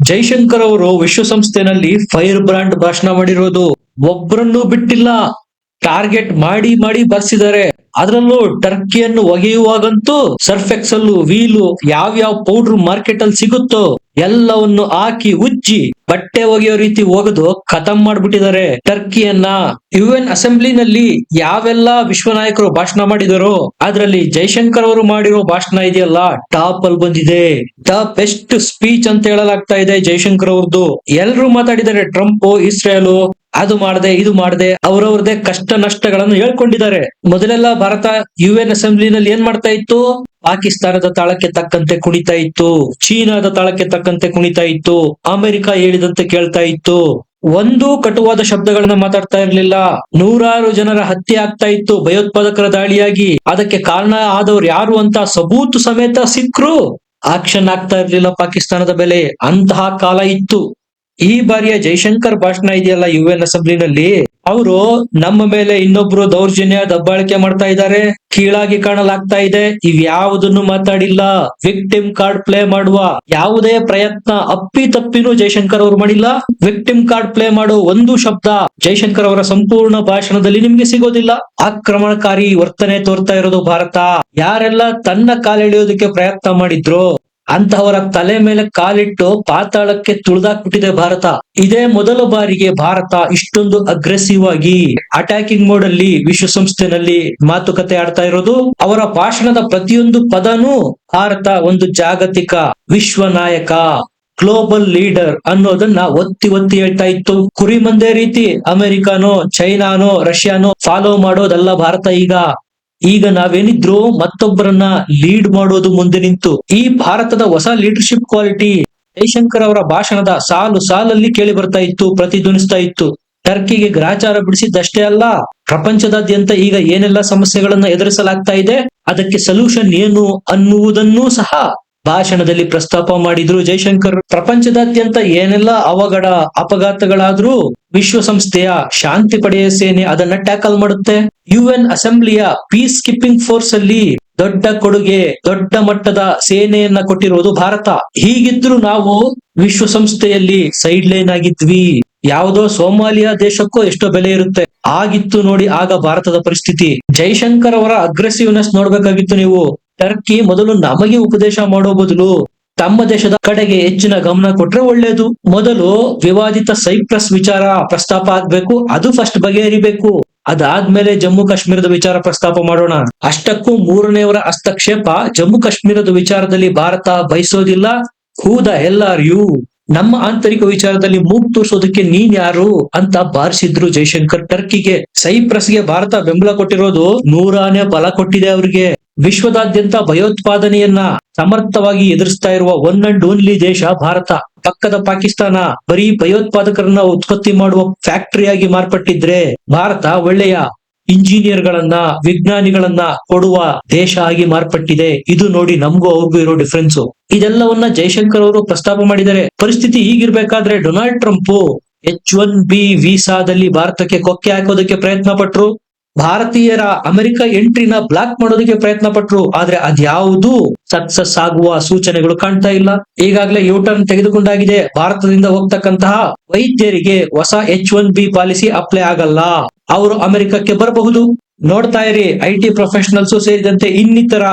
ಜೈಶಂಕರ್ ಅವರು ವಿಶ್ವಸಂಸ್ಥೆನಲ್ಲಿ fire brand ಭಾಷಣ ಮಾಡಿರೋದು ಒಬ್ಬರನ್ನು ಬಿಟ್ಟಿಲ್ಲ. ಟಾರ್ಗೆಟ್ ಮಾಡಿ ಮಾಡಿ ಬರ್ಸಿದ್ದಾರೆ. ಅದರಲ್ಲೂ ಟರ್ಕಿಯನ್ನು ಒಗೆಯುವಾಗಂತೂ ಸರ್ಫ್ ಎಕ್ಸಲ್ ವೀಲು, ಯಾವ್ಯಾವ ಪೌಡರ್ ಮಾರ್ಕೆಟ್ ಅಲ್ಲಿ ಸಿಗುತ್ತೋ ಎಲ್ಲವನ್ನು ಹಾಕಿ ಉಜ್ಜಿ ಬಟ್ಟೆ ಒಗೆಯೋ ರೀತಿ ಒಗೆದು ಖತಮ್ ಮಾಡ್ಬಿಟ್ಟಿದ್ದಾರೆ. ಟರ್ಕಿಯನ್ನ ಯು ಎನ್ ಅಸೆಂಬ್ಲಿನಲ್ಲಿ ಯಾವೆಲ್ಲ ವಿಶ್ವ ನಾಯಕರು ಭಾಷಣ ಮಾಡಿದರೋ ಅದ್ರಲ್ಲಿ ಜೈಶಂಕರ್ ಅವರು ಮಾಡಿರೋ ಭಾಷಣ ಇದೆಯಲ್ಲ, ಟಾಪ್ ಅಲ್ಲಿ ಬಂದಿದೆ. ದ ಬೆಸ್ಟ್ ಸ್ಪೀಚ್ ಅಂತ ಹೇಳಲಾಗ್ತಾ ಇದೆ ಜೈಶಂಕರ್ ಅವ್ರದ್ದು ಎಲ್ರು ಮಾತಾಡಿದ್ದಾರೆ, ಟ್ರಂಪ್, ಇಸ್ರೇಲು, ಅದು ಮಾಡದೆ, ಇದು ಮಾಡದೆ, ಅವರವ್ರದೇ ಕಷ್ಟ ನಷ್ಟಗಳನ್ನು ಹೇಳ್ಕೊಂಡಿದ್ದಾರೆ. ಮೊದಲೆಲ್ಲ ಭಾರತ ಯು ಎನ್ ಅಸೆಂಬ್ಲಿನಲ್ಲಿ ಏನ್ ಮಾಡ್ತಾ ಇತ್ತು? ಪಾಕಿಸ್ತಾನದ ತಾಳಕ್ಕೆ ತಕ್ಕಂತೆ ಕುಣಿತಾ ಇತ್ತು, ಚೀನಾದ ತಾಳಕ್ಕೆ ತಕ್ಕಂತೆ ಕುಣಿತಾ ಇತ್ತು, ಅಮೆರಿಕ ಹೇಳಿದಂತೆ ಕೇಳ್ತಾ ಇತ್ತು. ಒಂದು ಕಟುವಾದ ಶಬ್ದಗಳನ್ನ ಮಾತಾಡ್ತಾ ಇರ್ಲಿಲ್ಲ. ನೂರಾರು ಜನರ ಹತ್ಯೆ ಆಗ್ತಾ ಇತ್ತು. ಭಯೋತ್ಪಾದಕರ ದಾಳಿಯಾಗಿ. ಅದಕ್ಕೆ ಕಾರಣ ಆದವ್ರು ಯಾರು ಅಂತ ಸಬೂತು ಸಮೇತ ಸಿಕ್ರು ಆಕ್ಷನ್ ಆಗ್ತಾ ಇರ್ಲಿಲ್ಲ ಪಾಕಿಸ್ತಾನದ ಬೆಲೆ. ಅಂತಹ ಕಾಲ ಇತ್ತು. ಈ ಬಾರಿಯ ಜೈಶಂಕರ್ ಭಾಷಣ ಇದೆಯಲ್ಲ ಯು ಎನ್ ಅಸೆಂಬ್ಲಿನಲ್ಲಿ ಅವರು ನಮ್ಮ ಮೇಲೆ ಇನ್ನೊಬ್ರು ದೌರ್ಜನ್ಯ ದಬ್ಬಾಳಿಕೆ ಮಾಡ್ತಾ ಇದ್ದಾರೆ, ಕೀಳಾಗಿ ಕಾಣಲಾಗ್ತಾ ಇದೆ, ಇವ್ಯಾವುದನ್ನು ಮಾತಾಡಿಲ್ಲ ವಿಕ್ಟಿಮ್ ಕಾರ್ಡ್ ಪ್ಲೇ ಮಾಡುವ ಯಾವುದೇ ಪ್ರಯತ್ನ ಅಪ್ಪಿ ತಪ್ಪಿನೂ ಜೈಶಂಕರ್ ಅವರು ಮಾಡಿಲ್ಲ. ವಿಕ್ಟಿಮ್ ಕಾರ್ಡ್ ಪ್ಲೇ ಮಾಡೋ ಒಂದು ಶಬ್ದ ಜೈಶಂಕರ್ ಅವರ ಸಂಪೂರ್ಣ ಭಾಷಣದಲ್ಲಿ ನಿಮ್ಗೆ ಸಿಗೋದಿಲ್ಲ. ಆಕ್ರಮಣಕಾರಿ ವರ್ತನೆ ತೋರ್ತಾ ಇರೋದು ಭಾರತ. ಯಾರೆಲ್ಲ ತನ್ನ ಕಾಲೆಳೆಯೋದಕ್ಕೆ ಪ್ರಯತ್ನ ಮಾಡಿದ್ರು ಅಂತಹವರ ತಲೆ ಮೇಲೆ ಕಾಲಿಟ್ಟು ಪಾತಾಳಕ್ಕೆ ತುಳಿದಾಕ್ಬಿಟ್ಟಿದೆ ಭಾರತ. ಇದೇ ಮೊದಲ ಬಾರಿಗೆ ಭಾರತ ಇಷ್ಟೊಂದು ಅಗ್ರೆಸಿವ್ ಆಗಿ ಅಟ್ಯಾಕಿಂಗ್ ಮೋಡ್ ಅಲ್ಲಿ ವಿಶ್ವಸಂಸ್ಥೆನಲ್ಲಿ ಮಾತುಕತೆ ಆಡ್ತಾ ಇರೋದು. ಅವರ ಭಾಷಣದ ಪ್ರತಿಯೊಂದು ಪದನೂ ಭಾರತ ಒಂದು ಜಾಗತಿಕ ವಿಶ್ವ ನಾಯಕ ಗ್ಲೋಬಲ್ ಲೀಡರ್ ಅನ್ನೋದನ್ನ ಒತ್ತಿ ಒತ್ತಿ ಹೇಳ್ತಾ ಇತ್ತು. ಕುರಿಮಂದೆ ರೀತಿ ಅಮೆರಿಕಾನೋ, ಚೈನಾನೋ, ರಷ್ಯಾನೋ ಫಾಲೋ ಮಾಡೋದಲ್ಲ ಭಾರತ ಈಗ. ಈಗ ನಾವೇನಿದ್ರು ಮತ್ತೊಬ್ಬರನ್ನ ಲೀಡ್ ಮಾಡೋದು ಮುಂದೆ ನಿಂತು, ಈ ಭಾರತದ ಹೊಸ ಲೀಡರ್ಶಿಪ್ ಕ್ವಾಲಿಟಿ ಜೈಶಂಕರ್ ಅವರ ಭಾಷಣದ ಸಾಲು ಸಾಲಲ್ಲಿ ಕೇಳಿ ಬರ್ತಾ ಇತ್ತು, ಪ್ರತಿಧ್ವನಿಸ್ತಾ ಇತ್ತು. ಟರ್ಕಿಗೆ ಗ್ರಾಚಾರ ಬಿಡಿಸಿದ್ದಷ್ಟೇ ಅಲ್ಲ, ಪ್ರಪಂಚದಾದ್ಯಂತ ಈಗ ಏನೆಲ್ಲ ಸಮಸ್ಯೆಗಳನ್ನ ಎದುರಿಸಲಾಗ್ತಾ ಇದೆ, ಅದಕ್ಕೆ ಸೊಲ್ಯೂಷನ್ ಏನು ಅನ್ನುವುದನ್ನೂ ಸಹ ಭಾಷಣದಲ್ಲಿ ಪ್ರಸ್ತಾಪ ಮಾಡಿದ್ರು ಜೈಶಂಕರ್. ಪ್ರಪಂಚದಾದ್ಯಂತ ಏನೆಲ್ಲ ಅವಘಡ, ಅಪಘಾತಗಳಾದ್ರೂ ವಿಶ್ವಸಂಸ್ಥೆಯ ಶಾಂತಿ ಪಡೆಯ ಸೇನೆ ಅದನ್ನ ಟ್ಯಾಕಲ್ ಮಾಡುತ್ತೆ. ಯು ಎನ್ ಅಸೆಂಬ್ಲಿಯ ಪೀಸ್ ಕೀಪಿಂಗ್ ಫೋರ್ಸ್ ಅಲ್ಲಿ ದೊಡ್ಡ ಕೊಡುಗೆ, ದೊಡ್ಡ ಮಟ್ಟದ ಸೇನೆಯನ್ನ ಕೊಟ್ಟಿರುವುದು ಭಾರತ. ಹೀಗಿದ್ರು ನಾವು ವಿಶ್ವಸಂಸ್ಥೆಯಲ್ಲಿ ಸೈಡ್ ಲೈನ್ ಆಗಿದ್ವಿ. ಯಾವುದೋ ಸೋಮಾಲಿಯಾ ದೇಶಕ್ಕೂ ಎಷ್ಟೋ ಬೆಲೆ ಇರುತ್ತೆ. ಆಗಿತ್ತು ನೋಡಿ ಆಗ ಭಾರತದ ಪರಿಸ್ಥಿತಿ. ಜೈಶಂಕರ್ ಅವರ ಅಗ್ರೆಸಿವ್ನೆಸ್ ನೋಡ್ಬೇಕಾಗಿತ್ತು ನೀವು. ಟರ್ಕಿ ಮೊದಲು ನಮಗೆ ಉಪದೇಶ ಮಾಡೋ ಬದಲು ತಮ್ಮ ದೇಶದ ಕಡೆಗೆ ಹೆಚ್ಚಿನ ಗಮನ ಕೊಟ್ರೆ ಒಳ್ಳೇದು. ಮೊದಲು ವಿವಾದಿತ ಸೈಪ್ರಸ್ ವಿಚಾರ ಪ್ರಸ್ತಾಪ ಆಗ್ಬೇಕು, ಅದು ಫಸ್ಟ್ ಬಗೆಹರಿಬೇಕು. ಅದಾದ್ಮೇಲೆ ಜಮ್ಮು ಕಾಶ್ಮೀರದ ವಿಚಾರ ಪ್ರಸ್ತಾಪ ಮಾಡೋಣ. ಅಷ್ಟಕ್ಕೂ ಮೂರನೆಯವರ ಹಸ್ತಕ್ಷೇಪ ಜಮ್ಮು ಕಾಶ್ಮೀರದ ವಿಚಾರದಲ್ಲಿ ಭಾರತ ಬಯಸೋದಿಲ್ಲ. ಹೂದ ಎಲ್ಲಾರ್ ಯು. ನಮ್ಮ ಆಂತರಿಕ ವಿಚಾರದಲ್ಲಿ ಮೂಗ್ ನೀನ್ಯಾರು ನೀನ್ ಯಾರು ಅಂತ ಬಾರಿಸಿದ್ರು ಜೈಶಂಕರ್. ಟರ್ಕಿಗೆ, ಸೈಪ್ರಸ್ಗೆ ಭಾರತ ಬೆಂಬಲ ಕೊಟ್ಟಿರೋದು ನೂರಾನೇ ಬಲ ಕೊಟ್ಟಿದೆ ಅವ್ರಿಗೆ. ವಿಶ್ವದಾದ್ಯಂತ ಭಯೋತ್ಪಾದನೆಯನ್ನ ಸಮರ್ಥವಾಗಿ ಎದುರಿಸ್ತಾ ಇರುವ ಒನ್ ಅಂಡ್ ಓನ್ಲಿ ದೇಶ ಭಾರತ. ಪಕ್ಕದ ಪಾಕಿಸ್ತಾನ ಬರೀ ಭಯೋತ್ಪಾದಕರನ್ನ ಉತ್ಪತ್ತಿ ಮಾಡುವ ಫ್ಯಾಕ್ಟರಿಯಾಗಿ ಮಾರ್ಪಟ್ಟಿದ್ರೆ ಭಾರತ ಒಳ್ಳೆಯ ಇಂಜಿನಿಯರ್ ಗಳನ್ನ ವಿಜ್ಞಾನಿಗಳನ್ನ ಕೊಡುವ ದೇಶ ಆಗಿ ಮಾರ್ಪಟ್ಟಿದೆ. ಇದು ನೋಡಿ ನಮಗೂ ಅವ್ರಿಗೂ ಇರೋ ಡಿಫ್ರೆನ್ಸ್ ಇದೆಲ್ಲವನ್ನ ಜೈಶಂಕರ್ ಅವರು ಪ್ರಸ್ತಾಪ ಮಾಡಿದ್ದಾರೆ. ಪರಿಸ್ಥಿತಿ ಹೀಗಿರ್ಬೇಕಾದ್ರೆ Donald Trump H one B ವೀಸಾದಲ್ಲಿ ಭಾರತಕ್ಕೆ ಕೊಕ್ಕೆ ಹಾಕೋದಕ್ಕೆ ಪ್ರಯತ್ನ ಪಟ್ರು ಭಾರತೀಯರ ಅಮೆರಿಕ ಎಂಟ್ರಿನ ಬ್ಲಾಕ್ ಮಾಡೋದಕ್ಕೆ ಪ್ರಯತ್ನ ಪಟ್ರು, ಆದ್ರೆ ಅದ್ಯಾವುದು ಸಕ್ಸಸ್ ಆಗುವ ಸೂಚನೆಗಳು ಕಾಣ್ತಾ ಇಲ್ಲ. ಈಗಾಗಲೇ ಯು ಟರ್ನ್ ತೆಗೆದುಕೊಂಡಾಗಿದೆ. ಭಾರತದಿಂದ ಹೋಗ್ತಕ್ಕಂತಹ ವೈದ್ಯರಿಗೆ ಹೊಸ H one B policy apply ಆಗಲ್ಲ. ಅವರು ಅಮೆರಿಕಕ್ಕೆ ಬರಬಹುದು. ನೋಡ್ತಾ ಇರಿ, ಐ ಟಿ ಪ್ರೊಫೆಷನಲ್ಸ್ ಸೇರಿದಂತೆ ಇನ್ನಿತರ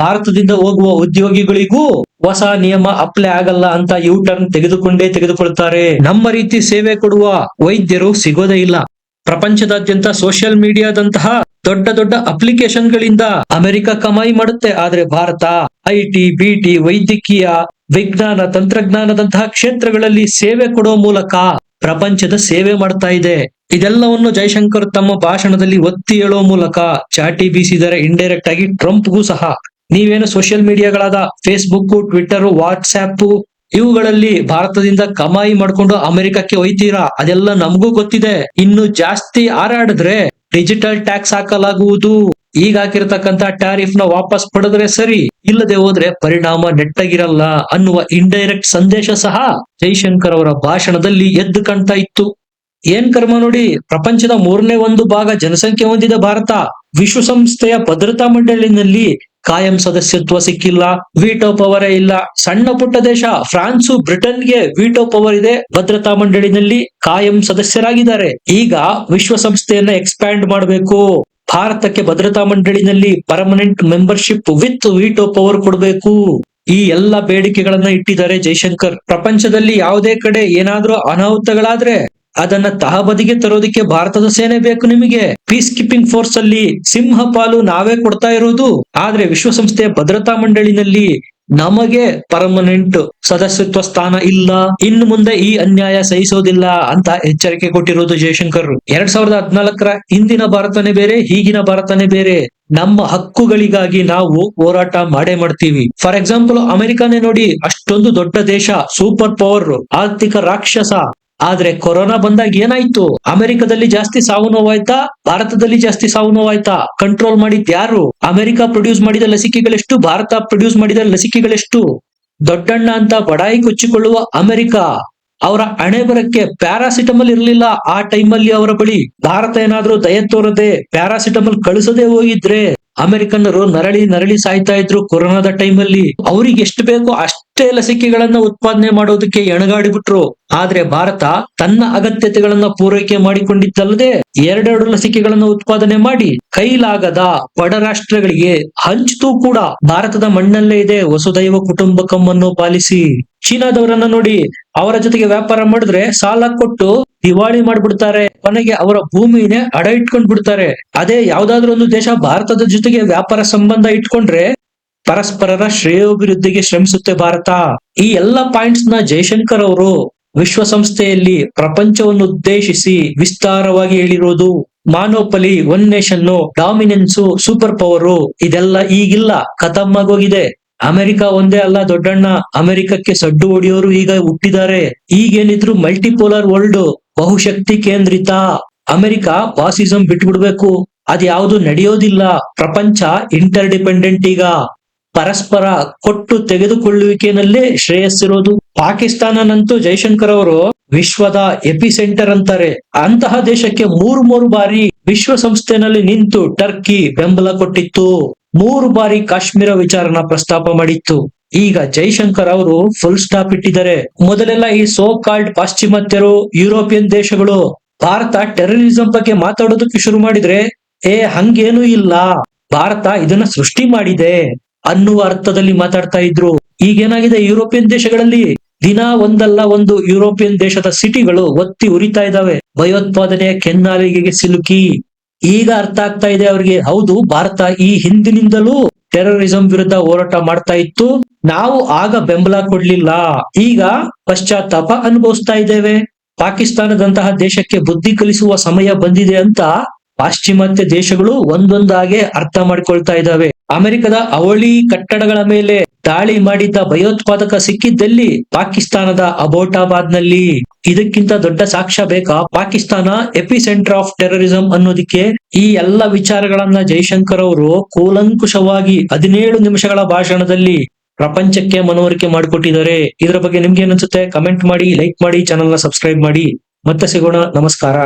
ಭಾರತದಿಂದ ಹೋಗುವ ಉದ್ಯೋಗಿಗಳಿಗೂ ಹೊಸ ನಿಯಮ ಅಪ್ಲೈ ಆಗಲ್ಲ ಅಂತ ಯು ಟರ್ನ್ ತೆಗೆದುಕೊಂಡೇ ತೆಗೆದುಕೊಳ್ತಾರೆ. ನಮ್ಮ ರೀತಿ ಸೇವೆ ಕೊಡುವ ವೈದ್ಯರು ಸಿಗೋದೇ ಇಲ್ಲ. ಪ್ರಪಂಚದಾದ್ಯಂತ ಸೋಷಿಯಲ್ ಮೀಡಿಯಾದಂತಹ ದೊಡ್ಡ ದೊಡ್ಡ ಅಪ್ಲಿಕೇಶನ್ ಗಳಿಂದ ಅಮೆರಿಕ ಕಮಾಯಿ ಮಾಡುತ್ತೆ. ಆದ್ರೆ ಭಾರತ ಐಟಿ ಬಿಟಿ ವೈದ್ಯಕೀಯ, ವಿಜ್ಞಾನ, ತಂತ್ರಜ್ಞಾನದಂತಹ ಕ್ಷೇತ್ರಗಳಲ್ಲಿ ಸೇವೆ ಕೊಡುವ ಮೂಲಕ ಪ್ರಪಂಚದ ಸೇವೆ ಮಾಡ್ತಾ ಇದೆ. ಇದೆಲ್ಲವನ್ನು ಜೈಶಂಕರ್ ತಮ್ಮ ಭಾಷಣದಲ್ಲಿ ಒತ್ತಿ ಹೇಳೋ ಮೂಲಕ ಚಾಟಿ ಬೀಸಿದರೆ ಇಂಡೈರೆಕ್ಟ್ ಆಗಿ ಟ್ರಂಪ್ಗೂ ಸಹ. ನೀವೇನು ಸೋಷಿಯಲ್ ಮೀಡಿಯಾಗಳಾದ ಫೇಸ್ಬುಕ್ ಟ್ವಿಟರ್ ವಾಟ್ಸ್ಆಪ್ ಇವುಗಳಲ್ಲಿ ಭಾರತದಿಂದ ಕಮಾಯಿ ಮಾಡ್ಕೊಂಡು ಅಮೆರಿಕಕ್ಕೆ ಒಯ್ತೀರಾ? ಅದೆಲ್ಲ ನಮಗೂ ಗೊತ್ತಿದೆ. ಇನ್ನು ಜಾಸ್ತಿ ಹಾರಾಡಿದ್ರೆ ಡಿಜಿಟಲ್ ಟ್ಯಾಕ್ಸ್ ಹಾಕಲಾಗುವುದು. ಈಗ ಹಾಕಿರ್ತಕ್ಕಂತ ಟ್ಯಾರಿಫ್ನ ವಾಪಸ್ ಪಡೆದ್ರೆ ಸರಿ, ಇಲ್ಲದೆ ಹೋದ್ರೆ ಪರಿಣಾಮ ನೆಟ್ಟಗಿರಲ್ಲ ಅನ್ನುವ ಇಂಡೈರೆಕ್ಟ್ ಸಂದೇಶ ಸಹ ಜೈಶಂಕರ್ ಅವರ ಭಾಷಣದಲ್ಲಿ ಎದ್ದು ಕಾಣ್ತಾ ಇತ್ತು. ಏನ್ ಕರ್ಮ ನೋಡಿ, ಪ್ರಪಂಚದ ಮೂರನೇ ಒಂದು ಭಾಗ ಜನಸಂಖ್ಯೆ ಹೊಂದಿದ ಭಾರತ. ವಿಶ್ವಸಂಸ್ಥೆಯ ಭದ್ರತಾ ಮಂಡಳಿನಲ್ಲಿ ಕಾಯಂ ಸದಸ್ಯತ್ವ ಸಿಕ್ಕಿಲ್ಲ, ವಿಟೋ ಪವರೇ ಇಲ್ಲ. ಸಣ್ಣ ಪುಟ್ಟ ದೇಶ, ಫ್ರಾನ್ಸು ಬ್ರಿಟನ್ಗೆ ವಿಟೋ ಪವರ್ ಇದೆ. ಭದ್ರತಾ ಮಂಡಳಿನಲ್ಲಿ ಕಾಯಂ ಸದಸ್ಯರಾಗಿದ್ದಾರೆ. ಈಗ ವಿಶ್ವಸಂಸ್ಥೆಯನ್ನ ಎಕ್ಸ್ಪ್ಯಾಂಡ್ ಮಾಡಬೇಕು. ಭಾರತಕ್ಕೆ ಭದ್ರತಾ ಮಂಡಳಿನಲ್ಲಿ permanent membership with veto power ಕೊಡಬೇಕು. ಈ ಎಲ್ಲ ಬೇಡಿಕೆಗಳನ್ನ ಇಟ್ಟಿದ್ದಾರೆ ಜೈಶಂಕರ್. ಪ್ರಪಂಚದಲ್ಲಿ ಯಾವುದೇ ಕಡೆ ಏನಾದ್ರೂ ಅನಾಹುತಗಳಾದ್ರೆ ಅದನ್ನ ತಹಬದಿಗೆ ತರೋದಕ್ಕೆ ಭಾರತದ ಸೇನೆ ಬೇಕು ನಿಮಗೆ. ಪೀಸ್ ಕೀಪಿಂಗ್ ಫೋರ್ಸ್ ಅಲ್ಲಿ ಸಿಂಹ ಪಾಲು ನಾವೇ ಕೊಡ್ತಾ ಇರೋದು. ಆದ್ರೆ ವಿಶ್ವಸಂಸ್ಥೆಯ ಭದ್ರತಾ ಮಂಡಳಿನಲ್ಲಿ ನಮಗೆ ಪರ್ಮನೆಂಟ್ ಸದಸ್ಯತ್ವ ಸ್ಥಾನ ಇಲ್ಲ. ಇನ್ನು ಮುಂದೆ ಈ ಅನ್ಯಾಯ ಸಹಿಸೋದಿಲ್ಲ ಅಂತ ಎಚ್ಚರಿಕೆ ಕೊಟ್ಟಿರೋದು ಜಯಶಂಕರ್ ಎರಡ್ ಸಾವಿರದ ಹದಿನಾಲ್ಕರ ಹಿಂದಿನ ಭಾರತನೇ ಬೇರೆ, ಈಗಿನ ಭಾರತನೇ ಬೇರೆ. ನಮ್ಮ ಹಕ್ಕುಗಳಿಗಾಗಿ ನಾವು ಹೋರಾಟ ಮಾಡೇ ಮಾಡ್ತೀವಿ. ಫಾರ್ ಎಕ್ಸಾಂಪಲ್ ಅಮೆರಿಕಾನೇ ನೋಡಿ ಅಷ್ಟೊಂದು ದೊಡ್ಡ ದೇಶ ಸೂಪರ್ ಪವರ್ ಆರ್ಥಿಕ ರಾಕ್ಷಸ. ಆದ್ರೆ ಕೊರೋನಾ ಬಂದಾಗ ಏನಾಯ್ತು? ಅಮೆರಿಕದಲ್ಲಿ ಜಾಸ್ತಿ ಸಾವು ನೋವಾಯ್ತಾ? ಭಾರತದಲ್ಲಿ ಜಾಸ್ತಿ ಸಾವು ನೋವಾಯ್ತಾ? ಕಂಟ್ರೋಲ್ ಮಾಡಿದ್ ಯಾರು? ಅಮೆರಿಕ ಪ್ರೊಡ್ಯೂಸ್ ಮಾಡಿದ ಲಸಿಕೆಗಳೆಷ್ಟು? ಭಾರತ ಪ್ರೊಡ್ಯೂಸ್ ಮಾಡಿದ ಲಸಿಕೆಗಳೆಷ್ಟು? ದೊಡ್ಡಣ್ಣ ಅಂತ ಬಡಾಯಿ ಕೊಚ್ಚಿಕೊಳ್ಳುವ ಅಮೆರಿಕ, ಅವರ ಹಣೆ ಬರಕ್ಕೆ ಪ್ಯಾರಾಸಿಟಮಲ್ ಇರಲಿಲ್ಲ. ಆ ಟೈಮಲ್ಲಿ ಅವರ ಬಳಿ ಭಾರತ ಏನಾದ್ರೂ ದಯ ತೋರದೆ ಪ್ಯಾರಾಸಿಟಮಲ್ ಕಳಿಸದೆ ಹೋಗಿದ್ರೆ. ಅಮೆರಿಕನ್ನರು ನರಳಿ ನರಳಿ ಸಾಯ್ತಾ ಇದ್ರು ಕೊರೋನಾದ ಟೈಮಲ್ಲಿ. ಅವ್ರಿಗೆ ಎಷ್ಟು ಬೇಕೋ ಅಷ್ಟೇ ಲಸಿಕೆಗಳನ್ನ ಉತ್ಪಾದನೆ ಮಾಡೋದಕ್ಕೆ ಎಣಗಾಡಿಬಿಟ್ರು. ಆದ್ರೆ ಭಾರತ ತನ್ನ ಅಗತ್ಯತೆಗಳನ್ನ ಪೂರೈಕೆ ಮಾಡಿಕೊಂಡಿದ್ದಲ್ಲದೆ ಎರಡೆರಡು ಲಸಿಕೆಗಳನ್ನ ಉತ್ಪಾದನೆ ಮಾಡಿ ಕೈಲಾಗದ ಬಡ ರಾಷ್ಟ್ರಗಳಿಗೆ ಹಂಚಿತು ಕೂಡ ಭಾರತದ ಮಣ್ಣಲ್ಲೇ ಇದೆ ವಸುದೈವ ಕುಟುಂಬಕಮ್ಮನ್ನು ಪಾಲಿಸಿ. ಚೀನಾದವರನ್ನ ನೋಡಿ ಅವರ ಜೊತೆಗೆ ವ್ಯಾಪಾರ ಮಾಡಿದ್ರೆ ಸಾಲ ಕೊಟ್ಟು ದಿವಾಳಿ ಮಾಡ್ಬಿಡ್ತಾರೆ. ಕೊನೆಗೆ ಅವರ ಭೂಮಿನೇ ಅಡ ಇಟ್ಕೊಂಡ್ ಬಿಡ್ತಾರೆ. ಅದೇ ಯಾವ್ದಾದ್ರು ಒಂದು ದೇಶ ಭಾರತದ ಜೊತೆಗೆ ವ್ಯಾಪಾರ ಸಂಬಂಧ ಇಟ್ಕೊಂಡ್ರೆ ಪರಸ್ಪರರ ಶ್ರೇಯೋಭಿವೃದ್ಧಿಗೆ ಶ್ರಮಿಸುತ್ತೆ ಭಾರತ. ಈ ಎಲ್ಲ ಪಾಯಿಂಟ್ಸ್ನ ಜೈಶಂಕರ್ ಅವರು ವಿಶ್ವಸಂಸ್ಥೆಯಲ್ಲಿ ಪ್ರಪಂಚವನ್ನು ಉದ್ದೇಶಿಸಿ ವಿಸ್ತಾರವಾಗಿ ಹೇಳಿರೋದು. Monopoly, one nation, dominance, super power ಇದೆಲ್ಲ ಈಗಿಲ್ಲ. ಕತಮ್ಮ ಆಗೋಗಿದೆ ಅಮೆರಿಕ ಒಂದೇ ಅಲ್ಲ ದೊಡ್ಡಣ್ಣ. ಅಮೆರಿಕಕ್ಕೆ ಸಡ್ಡು ಹೊಡೆಯೋರು ಈಗ ಹುಟ್ಟಿದ್ದಾರೆ. ಈಗೇನಿದ್ರು ಮಲ್ಟಿಪೋಲರ್ ವರ್ಲ್ಡ್ ಬಹುಶಕ್ತಿ ಕೇಂದ್ರಿತ ಅಮೆರಿಕ ಫಾಸಿಸಂ ಬಿಟ್ಬಿಡ್ಬೇಕು. ಅದ್ಯಾವುದು ನಡೆಯೋದಿಲ್ಲ. ಪ್ರಪಂಚ ಇಂಟರ್ ಡಿಪೆಂಡೆಂಟ್ ಈಗ. ಪರಸ್ಪರ ಕೊಟ್ಟು ತೆಗೆದುಕೊಳ್ಳುವಿಕೆನಲ್ಲೇ ಶ್ರೇಯಸ್ಸಿರೋದು. ಪಾಕಿಸ್ತಾನನಂತೂ ಜೈಶಂಕರ್ ಅವರು ವಿಶ್ವದ ಎಪಿ ಸೆಂಟರ್ ಅಂತಾರೆ. ಅಂತಹ ದೇಶಕ್ಕೆ ಮೂರು ಮೂರು ಬಾರಿ ವಿಶ್ವಸಂಸ್ಥೆನಲ್ಲಿ ನಿಂತು ಟರ್ಕಿ ಬೆಂಬಲ ಕೊಟ್ಟಿತ್ತು. ಮೂರು ಬಾರಿ ಕಾಶ್ಮೀರ ವಿಚಾರನ ಪ್ರಸ್ತಾಪ ಮಾಡಿತ್ತು. ಈಗ ಜೈಶಂಕರ್ ಅವರು ಫುಲ್ ಸ್ಟಾಪ್ ಇಟ್ಟಿದ್ದಾರೆ. ಮೊದಲೆಲ್ಲ ಈ ಸೋ ಕಾಲ್ಡ್ ಪಾಶ್ಚಿಮಾತ್ಯರು ಯುರೋಪಿಯನ್ ದೇಶಗಳು, ಭಾರತ ಟೆರರಿಸಂ ಬಗ್ಗೆ ಮಾತಾಡೋದಕ್ಕೆ ಶುರು ಮಾಡಿದ್ರೆ, ಏ, ಹಂಗೇನೂ ಇಲ್ಲ. ಭಾರತ ಇದನ್ನ ಸೃಷ್ಟಿ ಮಾಡಿದೆ. ಅನ್ನುವ ಅರ್ಥದಲ್ಲಿ ಮಾತಾಡ್ತಾ ಇದ್ರು. ಈಗೇನಾಗಿದೆ ಯುರೋಪಿಯನ್ ದೇಶಗಳಲ್ಲಿ? ದಿನ ಒಂದಲ್ಲ ಒಂದು ಯುರೋಪಿಯನ್ ದೇಶದ ಸಿಟಿಗಳು ಒತ್ತಿ ಉರಿತಾ ಇದಾವೆ ಭಯೋತ್ಪಾದನೆಯ ಕೆನ್ನಾಲಿಗೆಗೆ ಸಿಲುಕಿ. ಈಗ ಅರ್ಥ ಆಗ್ತಾ ಇದೆ ಅವರಿಗೆ, ಹೌದು, ಭಾರತ ಈ ಹಿಂದಿನಿಂದಲೂ ಟೆರರಿಸಂ ವಿರುದ್ಧ ಹೋರಾಟ ಮಾಡ್ತಾ ಇತ್ತು. ನಾವು ಆಗ ಬೆಂಬಲ ಕೊಡ್ಲಿಲ್ಲ. ಈಗ ಪಶ್ಚಾತ್ತಾಪ ಅನುಭವಿಸ್ತಾ ಇದ್ದೇವೆ. ಪಾಕಿಸ್ತಾನದಂತಹ ದೇಶಕ್ಕೆ ಬುದ್ಧಿ ಕಲಿಸುವ ಸಮಯ ಬಂದಿದೆ ಅಂತ ಪಾಶ್ಚಿಮಾತ್ಯ ದೇಶಗಳು ಒಂದೊಂದಾಗೆ ಅರ್ಥ ಮಾಡ್ಕೊಳ್ತಾ ಇದ್ದಾವೆ. ಅಮೆರಿಕದ ಅವಳಿ ಕಟ್ಟಡಗಳ ಮೇಲೆ ದಾಳಿ ಮಾಡಿದ್ದ ಭಯೋತ್ಪಾದಕ ಸಿಕ್ಕಿದ್ದಲ್ಲಿ? ಪಾಕಿಸ್ತಾನದ ಅಬೋಟಾಬಾದ್ನಲ್ಲಿ. ಇದಕ್ಕಿಂತ ದೊಡ್ಡ ಸಾಕ್ಷ್ಯ ಬೇಕಾ? Pakistan epicentre of terrorism ಅನ್ನೋದಕ್ಕೆ ಈ ಎಲ್ಲ ವಿಚಾರಗಳನ್ನ ಜೈಶಂಕರ್ ಅವರು ಕೂಲಂಕುಷವಾಗಿ ಹದಿನೇಳು ನಿಮಿಷಗಳ ಭಾಷಣದಲ್ಲಿ ಪ್ರಪಂಚಕ್ಕೆ ಮನವರಿಕೆ ಮಾಡಿಕೊಟ್ಟಿದ್ದಾರೆ. ಇದರ ಬಗ್ಗೆ ನಿಮ್ಗೆ ಅನ್ಸುತ್ತೆ? ಕಮೆಂಟ್ ಮಾಡಿ ಲೈಕ್ ಮಾಡಿ ಚಾನಲ್ನ ಸಬ್ಸ್ಕ್ರೈಬ್ ಮಾಡಿ. ಮತ್ತೆ ಸಿಗೋಣ. ನಮಸ್ಕಾರ.